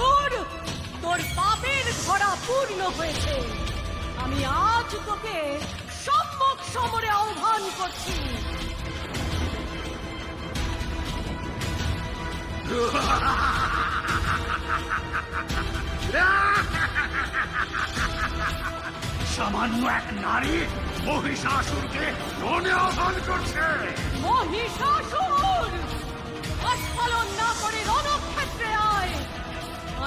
মহিষাসুর তোর পাপের ধরা পূর্ণ হয়েছে। আমি আজ তোকে সম্মুখ সমরে আহ্বান করছি। সামান্য এক নারী মহিষাসুরকে রণে আহ্বান করছে। মহিষাসুর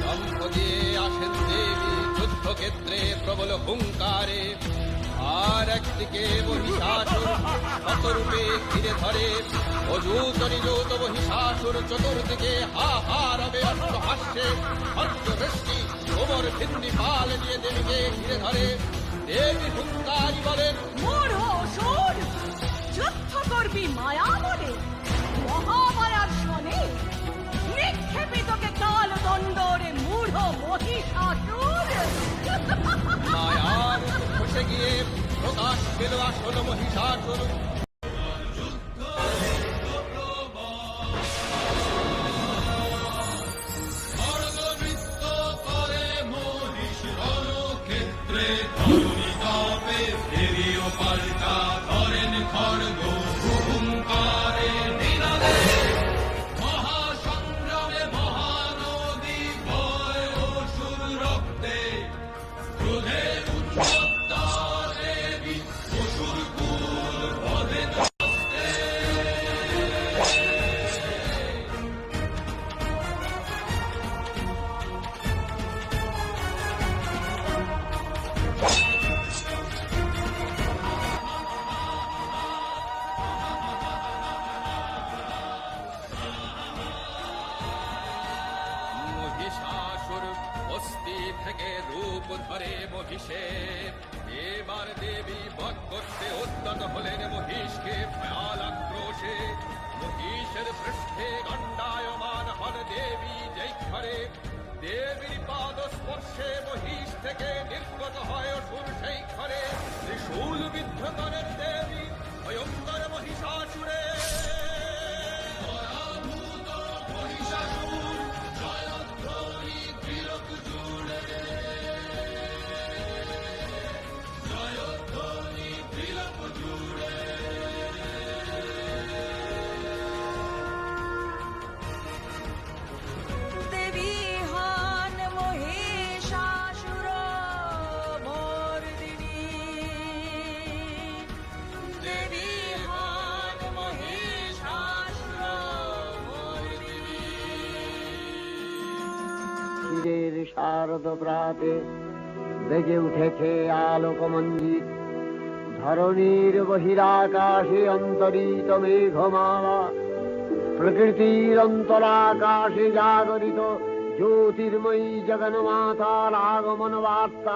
সম্পদে আসেন দেবী যুদ্ধক্ষেত্রে প্রবল হুঙ্কারে আর একদিকে মহিষাসুর শতরূপে ঘিরে ধরে অযুত নিযুত চতুর্দিকে হা হা রবে অষ্ট হাস্যে পঞ্চবৃষ্টি কোমর ভিন্দি পাল দিয়ে দেবীকে ঘিরে ধরে দেবী হুঙ্কারি বলেন মূঢ় অসুর যুদ্ধ করবি মায়া বলে গিয়ে প্রকাশ পেল আসল মহিষাসুর। রূপ ধরে মহিষে এবার দেবী বধ করতে উদ্যত হলেন মহিষকে ভয়াল আক্রোশে। মহিষের পৃষ্ঠে গণ্ডায়মান হন দেবী জৈক্ষরে দেবীর পাদ স্পর্শে মহিষ থেকে নির্গত হয় শারদ প্রাতে বেজে উঠেছে আলোকমঞ্জিত ধরণীর বহিরাকাশে অন্তরিত মেঘমালা, প্রকৃতির অন্তরাকাশে জাগরিত জ্যোতির্ময়ী জগন্মাতার আগমন বার্তা।